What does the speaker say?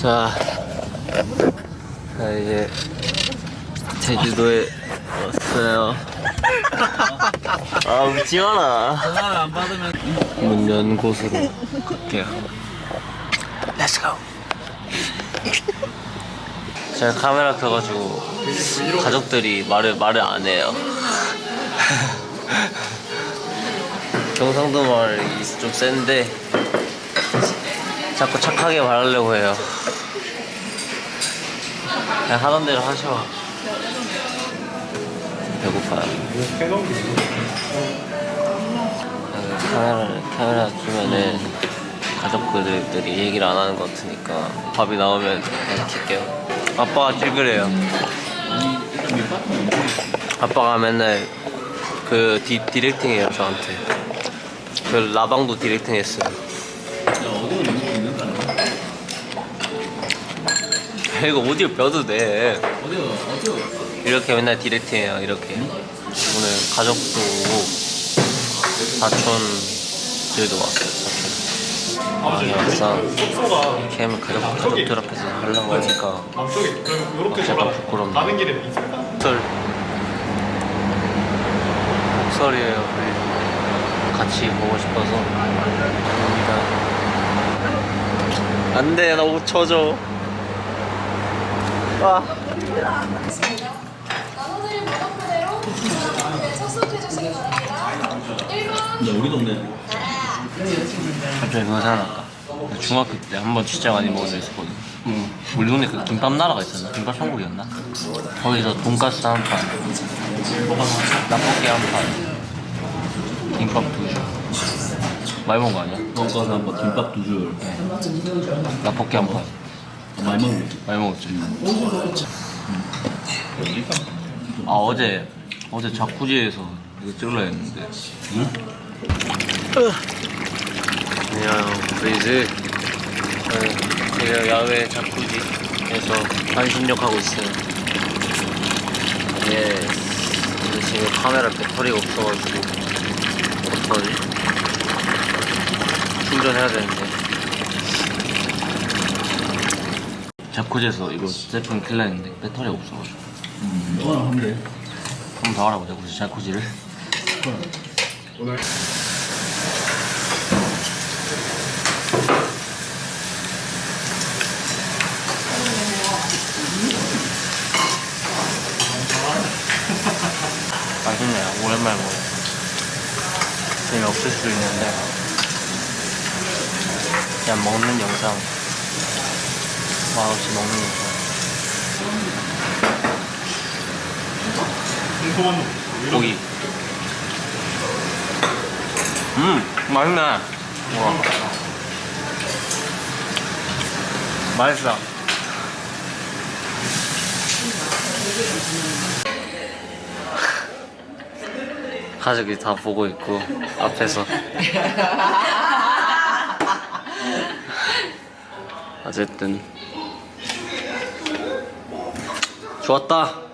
자, 자 이제 제주도에 왔어요. 아 웃지 마라. 전화를 안 받으면 문 연 곳으로 갈게요. Let's go. 제가 카메라 켜가지고 가족들이 말을 말을 안 해요. 경상도 말이 좀 센데 자꾸 착하게 말하려고 해요. 그냥 하던 대로 하셔. 배고파요. 카메라를 카메라 켜면은 가족들이 얘기를 안 하는 것 같으니까 밥이 나오면 그냥 킬게요. 아빠가 길 그래요. 아빠가 맨날 그 디, 디렉팅 해요 저한테. 그 라방도 디렉팅 했어요. 이거 오디오 뼈도 돼. 어디요? 어디요? 이렇게 맨날 디렉팅해요 이렇게. 오늘 가족도 오고 사촌들도 왔어요. 사촌. 아버지 막상 숙소가 캠 가족 가족들 앞에서 하려고 하니까 그럼 이렇게 약간 부끄럽네. 가는 길에 있을까? 목설 목설이에요. 우리 같이 보고 싶어서 갑니다. 안 돼 나옷 젖어. 네. 1번 근데 우리 동네 갑자기 그거 생각났다. 나 중학교 때 한 번 진짜 많이 먹은 적 있었거든. 응. 우리 동네 그 김밥 나라가 있었나? 김밥 천국이었나? 거기서 돈가스 한 판, 떡볶이 한 판, 김밥 두 줄. 많이 먹은 거 아니야? 돈가스 한번 김밥 두줄 떡볶이 한 판. 많이 먹는 많이 먹었지. 아 어제 어제 자쿠지에서 이거 찍으려 했는데. 응? 안녕 브리즈. 네, 제가 야외 자쿠지에서 반신욕 하고 있어요. 예. 근데 지금 카메라 배터리가 없어가지고 어떡하지? 충전해야 되는데. 자쿠지에서 이거 제품 킬라 했는데 배터리가 없어가지고. 오늘 한대 한번 더 알아보자 우리 자쿠지를. 맛있네요. 오랜만에 먹어 재미없을 수도 있는데. 그냥 먹는 영상 맛없이 먹는 거 고기. 음, 맛있네. 와. 맛있어. 가족이 다 보고 있고 앞에서 어쨌든 좋았다.